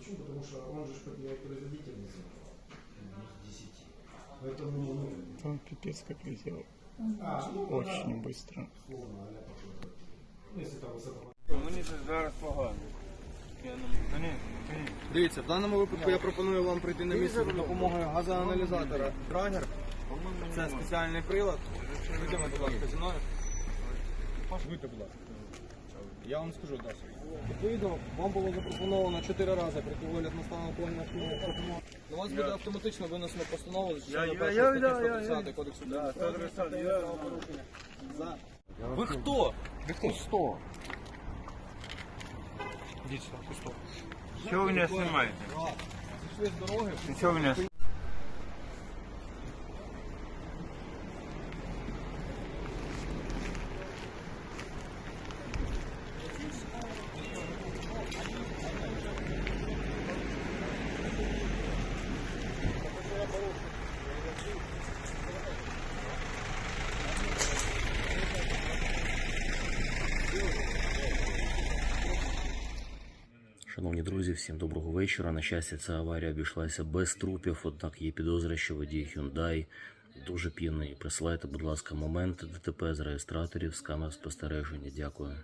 Почему? Потому что он же ж потеряет производительность. Минус 10. Поэтому, ну, Там пипец как летел. а, ну, Очень быстро. Словно, а ляпа какой-то. Ну, если там высоко. Мені це зараз погано. Я не Та ні, та ні. Дивіться, в даному випадку я пропоную вам прийти на місце за допомогою газоаналізатора Драгер. Це спеціальний прилад. Вийдемо, будь ласка, зі мною. Вийдьте, будь ласка. Я вам скажу далі. Відповідно, вам було запропоновано 4 рази прийти огляд на стан алкогольного сп'яніння. На вас буде автоматично винесено постанову за частиною я- першої статті я- я- 130 Кодексу Да, адміністративного 130, адміністративного я- правопорушення. За. Ви хто? Ви хто? Сто. Чого ви мене знімаєте? Зійшли з дороги. Чого ви мене Шановні друзі, всім доброго вечора. На щастя, ця аварія обійшлася без трупів, однак є підозра, що водій Hyundai дуже п'яний. Присилайте, будь ласка, моменти ДТП з реєстраторів з камер спостереження. Дякую.